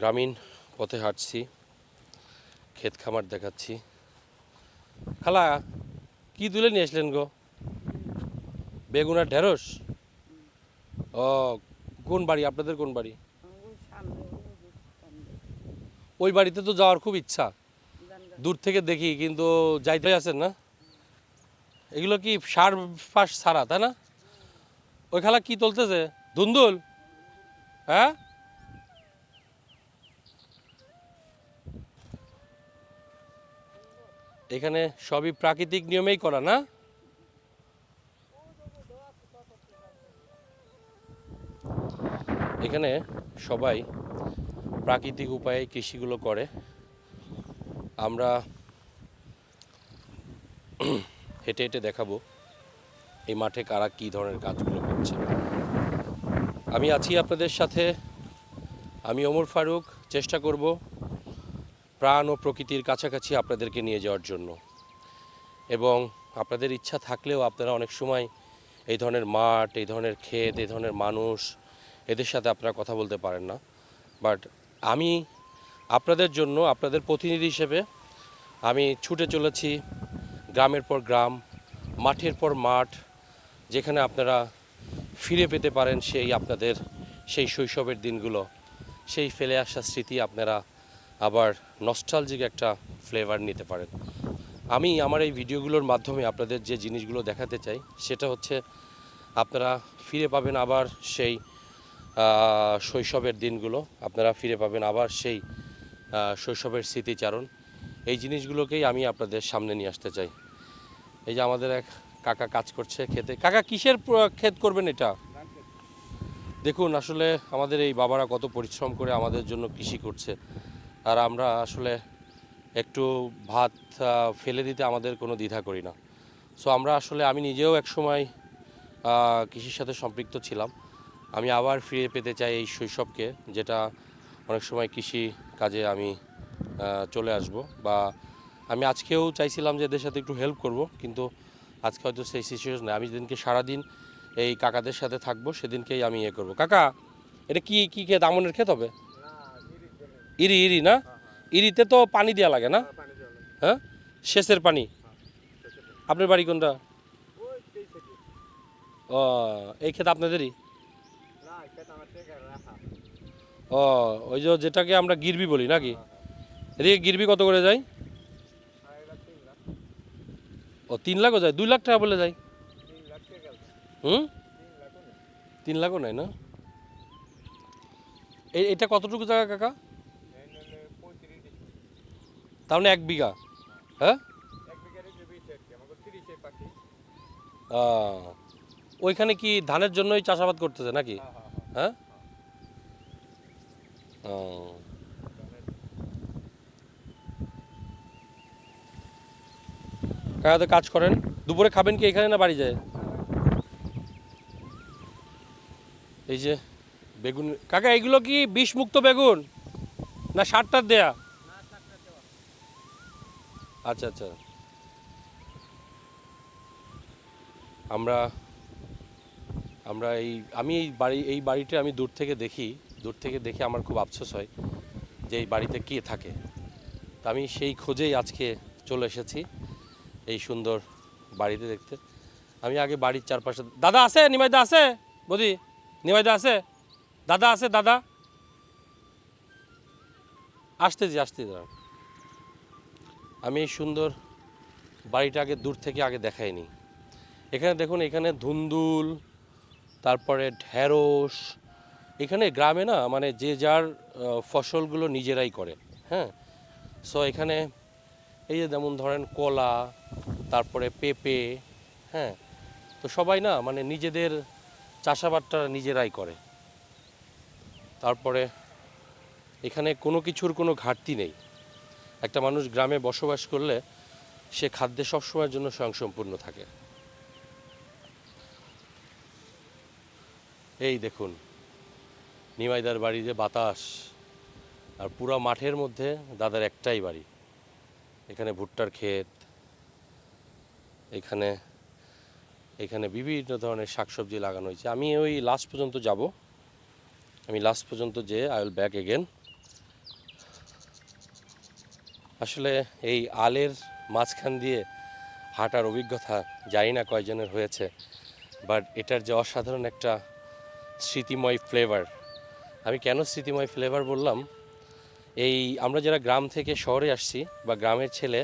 গ্রামীণ পথে হাঁটছি, ক্ষেত খামার দেখাচ্ছি। খালা, কি তুলে নিয়ে আসলেন গো? বেগুন আর ঢেঁড়স? ও, কোন বাড়ি? আপনাদের কোন বাড়ি? ওই বাড়িতে তো যাওয়ার খুব ইচ্ছা। দূর থেকে দেখি, কিন্তু যাইতে আছেন না। এগুলো কি সার ফাস ছাড়া, তাই না? ওই খালা কি তুলতেছে? ধুন্দুল? হ্যাঁ? এখানে সবই প্রাকৃতিক নিয়মেই করা, না? এখানে সবাই প্রাকৃতিক উপায়ে কৃষিগুলো করে। আমরা হেঁটে হেঁটে দেখাবো এই মাঠে কারা কী ধরনের কাজগুলো করছে। আমি আছি আপনাদের সাথে। আমি ওমর ফারুক। চেষ্টা করব প্রাণ ও প্রকৃতির কাছাকাছি আপনাদেরকে নিয়ে যাওয়ার জন্য। এবং আপনাদের ইচ্ছা থাকলেও আপনারা অনেক সময় এই ধরনের মাঠ, এই ধরনের ক্ষেত, এই ধরনের মানুষ, এদের সাথে আপনারা কথা বলতে পারেন না। বাট আমি আপনাদের জন্য, আপনাদের প্রতিনিধি হিসেবে আমি ছুটে চলেছি গ্রামের পর গ্রাম, মাঠের পর মাঠ, যেখানে আপনারা ফিরে পেতে পারেন সেই আপনাদের, সেই শৈশবের দিনগুলো, সেই ফেলে আসা স্মৃতি আপনারা আবার নস্টালজিক একটা ফ্লেভার নিতে পারেন। আমি আমার এই ভিডিওগুলোর মাধ্যমে আপনাদের যে জিনিসগুলো দেখাতে চাই, সেটা হচ্ছে আপনারা ফিরে পাবেন আবার সেই শৈশবের দিনগুলো। আপনারা ফিরে পাবেন আবার সেই শৈশবের স্মৃতিচারণ। এই জিনিসগুলোকেই আমি আপনাদের সামনে নিয়ে আসতে চাই। এই যে আমাদের এক কাকা কাজ করছে খেতে। কাকা, কিসের ক্ষেত করবেন এটা? দেখুন, আসলে আমাদের এই বাবারা কত পরিশ্রম করে আমাদের জন্য কৃষি করছে। আর আমরা আসলে একটু ভাত ফেলে দিতে আমাদের কোনো দ্বিধা করি না। সো আমরা আসলে, আমি নিজেও এক সময় কৃষির সাথে সম্পৃক্ত ছিলাম। আমি আবার ফিরে পেতে চাই এই শৈশবকে, যেটা অনেক সময় কৃষি কাজে আমি চলে আসব বা আমি আজকেও চাইছিলাম যে এদের সাথে একটু হেল্প করব, কিন্তু আজকে হয়তো সেই সিচুয়েশন নেই। আমি যেদিনকে সারাদিন এই কাকাদের সাথে থাকব, সেদিনকেই আমি ইয়ে করব। কাকা, এটা কি কি ক্ষেত আমনের ক্ষেত হবে? ইরি ইরি না? ইরিতে তো পানি দেওয়া লাগে না? হ্যাঁ? সেচের পানি। আপনার বাড়ি কোনটা? ও, এই ক্ষেত আপনাদেরই? ও, ওই যে যেটাকে আমরা গিরবি বলি নাকি? এদিকে গিরবি কত করে যায়? ও, তিন লাখও যায়? দুই লাখ টাকা বলে যায়। হুম? তিন লাখও নাই না? এটা কতটুকু জায়গা কাকা? তার মানে এক বিঘা হ্যাঁ? ওইখানে কি ধানের জন্যই চাষাবাদ করতেছে নাকি? হ্যাঁ ও। কাকা তো কাজ করেন দুপুরে খাবেন কি এখানে না বাড়ি যায়? এই যে বেগুন কাকা এগুলো কি বিষমুক্ত বেগুন না সারটার দেয়া? আচ্ছা আচ্ছা। আমরা আমরা এই, আমি এই বাড়ি, এই বাড়িটা আমি দূর থেকে দেখি, দূর থেকে দেখে আমার খুব আফসোস হয় যে এই বাড়িতে কে থাকে। তা আমি সেই খোঁজেই আজকে চলে এসেছি এই সুন্দর বাড়িতে দেখতে। আমি আগে বাড়ির চারপাশে, দাদা আছে? নিমাইদা আছে? বদি, নিমাইদা আছে? দাদা আছে, দাদা? আসতেছি আসতেছি দাঁড়ান। আমি এই সুন্দর বাড়িটা আগে দূর থেকে আগে দেখাইনি। এখানে দেখুন, এখানে ধুন্দুল, তারপরে ঢেঁড়স এখানে গ্রামে না মানে যে যার ফসলগুলো নিজেরাই করে হ্যাঁ? সো এখানে এই যে যেমন ধরেন কলা, তারপরে পেঁপে হ্যাঁ? তো সবাই না মানে নিজেদের চাষাবাদটা নিজেরাই করে। তারপরে এখানে কোনো কিছুর কোনো ঘাটতি নেই। একটা মানুষ গ্রামে বসবাস করলে সে খাদ্যে সবসময়ের জন্য স্বয়ংসম্পূর্ণ থাকে। এই দেখুন, নিমাইদার বাড়ি যে বাতাস, আর পুরা মাঠের মধ্যে দাদার একটাই বাড়ি। এখানে ভুট্টার ক্ষেত, এখানে এখানে বিভিন্ন ধরনের শাকসবজি লাগানো হয়েছে। আমি ওই লাস্ট পর্যন্ত যাব। আমি লাস্ট পর্যন্ত যেয়ে আই উইল ব্যাক এগেন আসলে এই আলের মাঝখান দিয়ে হাঁটার অভিজ্ঞতা জানি না কয়জনের হয়েছে বাট এটার যে অসাধারণ একটা স্মৃতিময় ফ্লেভার আমি কেন স্মৃতিময় ফ্লেভার বললাম? এই আমরা যারা গ্রাম থেকে শহরে আসছি বা গ্রামের ছেলে,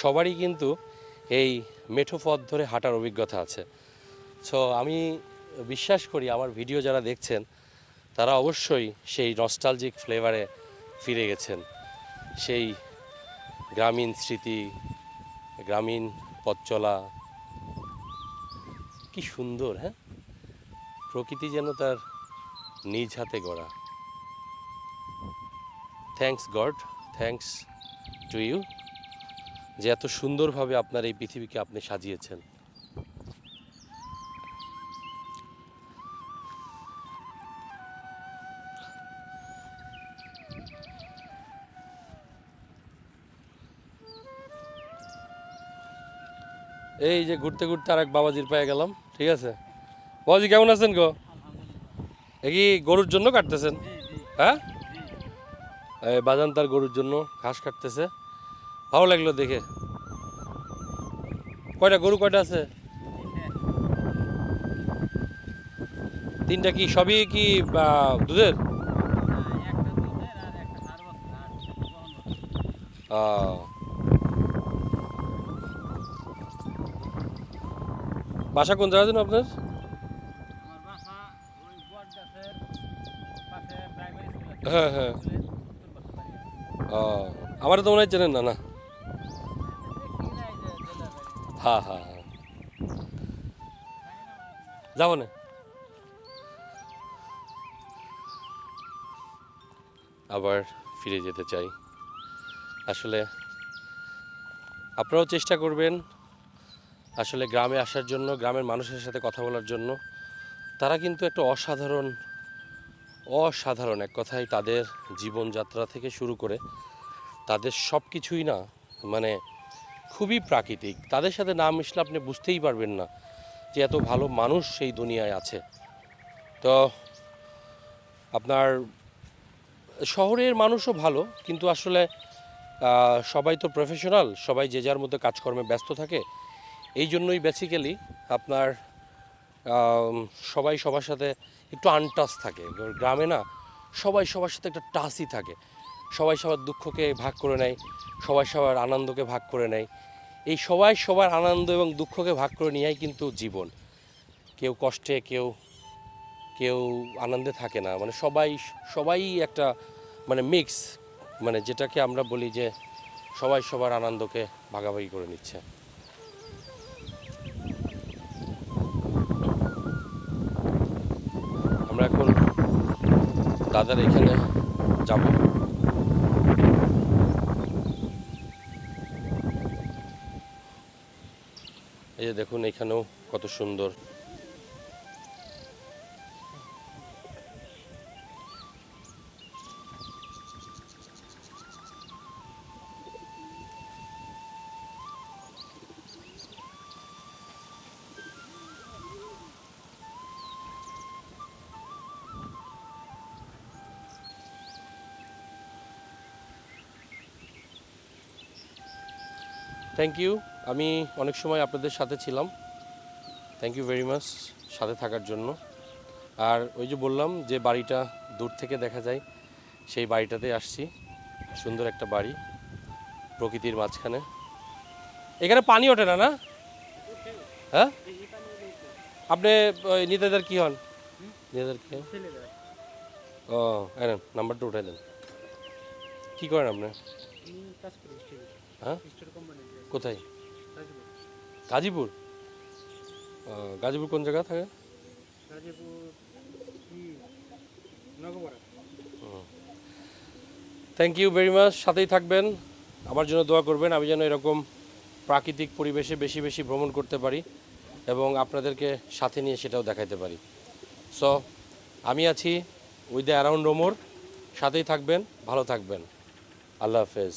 সবারই কিন্তু এই মেঠো পথ ধরে হাঁটার অভিজ্ঞতা আছে। সো আমি বিশ্বাস করি আমার ভিডিও যারা দেখছেন, তারা অবশ্যই সেই নস্টালজিক ফ্লেভারে ফিরে গেছেন। সেই গ্রামীণ স্মৃতি, গ্রামীণ পথ চলা। কি সুন্দর হ্যাঁ? প্রকৃতি যেন তার নিজ হাতে গড়া। Thanks God thanks to you যে এত সুন্দরভাবে আপনার এই পৃথিবীকে আপনি সাজিয়েছেন। এই যে ঘুরতে ঘুরতে আর এক বাবাজির পায়ে গেলাম ঠিক আছে? বাবাজি কেমন আছেন গো? এ কি গরুর জন্য কাটতেছেন? হ্যাঁ? বাজান তার গরুর জন্য ঘাস কাটতেছে। ভালো লাগল দেখে। কয়টা গরু কয়টা আছে? তিনটা কি সবই কি দুধের? আহ, বাসা কোন জায়গা যেন আপনার? হ্যাঁ হ্যাঁ। ও আমার তো মনে হয় চেনেন না না? হ্যাঁ হ্যাঁ হ্যাঁ যাব না। আবার ফিরে যেতে চাই। আসলে আপনারাও চেষ্টা করবেন আসলে গ্রামে আসার জন্য, গ্রামের মানুষের সাথে কথা বলার জন্য, তারা কিন্তু একটা অসাধারণ অসাধারণ এক কথায় তাদের জীবনযাত্রা থেকে শুরু করে তাদের সব কিছুই না মানে খুবই প্রাকৃতিক। তাদের সাথে না মিশলে আপনি বুঝতেই পারবেন না যে এত ভালো মানুষ সেই দুনিয়ায় আছে। তো আপনার শহরের মানুষও ভালো, কিন্তু আসলে সবাই তো প্রফেশনাল সবাই যে যার মধ্যে কাজকর্মে ব্যস্ত থাকে এই জন্যই বেসিক্যালি আপনার সবাই সবার সাথে একটু আনটাচ থাকে। গ্রামে না, সবাই সবার সাথে একটা টাচই থাকে। সবাই সবার দুঃখকে ভাগ করে নেয়, সবাই সবার আনন্দকে ভাগ করে নেয়। এই সবাই সবার আনন্দ এবং দুঃখকে ভাগ করে নেওয়াই কিন্তু জীবন। কেউ কষ্টে, কেউ কেউ আনন্দে থাকে না। মানে সবাই সবাই একটা মানে মিক্স মানে যেটাকে আমরা বলি যে সবাই সবার আনন্দকে ভাগাভাগি করে নিচ্ছে। দাদার এখানে যাব। এই দেখুন এখানেও কত সুন্দর। থ্যাংক ইউ আমি অনেক সময় আপনাদের সাথে ছিলাম। থ্যাংক ইউ ভেরি মাচ সাথে থাকার জন্য। আর ওই যে বললাম যে বাড়িটা দূর থেকে দেখা যায়, সেই বাড়িটাতে আসছি। সুন্দর একটা বাড়ি, প্রকৃতির মাঝখানে। এখানে পানি ওঠে না না? হ্যাঁ? আপনি, ওই নিতেদার কি হন? নিতেদার কি হন? ও নাম্বারটা উঠাই দেন। কী করেন আপনি? হ্যাঁ? কোথায়? গাজীপুর। গাজীপুর? কোন জায়গা থাকে? থ্যাংক ইউ ভেরি মাচ সাথেই থাকবেন। আমার জন্য দোয়া করবেন আমি যেন এরকম প্রাকৃতিক পরিবেশে বেশি বেশি ভ্রমণ করতে পারি এবং আপনাদেরকে সাথে নিয়ে সেটাও দেখাইতে পারি। সো আমি আছি উইথ দ্য অ্যারাউন্ড রোমোর সাথেই থাকবেন ভালো থাকবেন। আল্লাহ হাফেজ।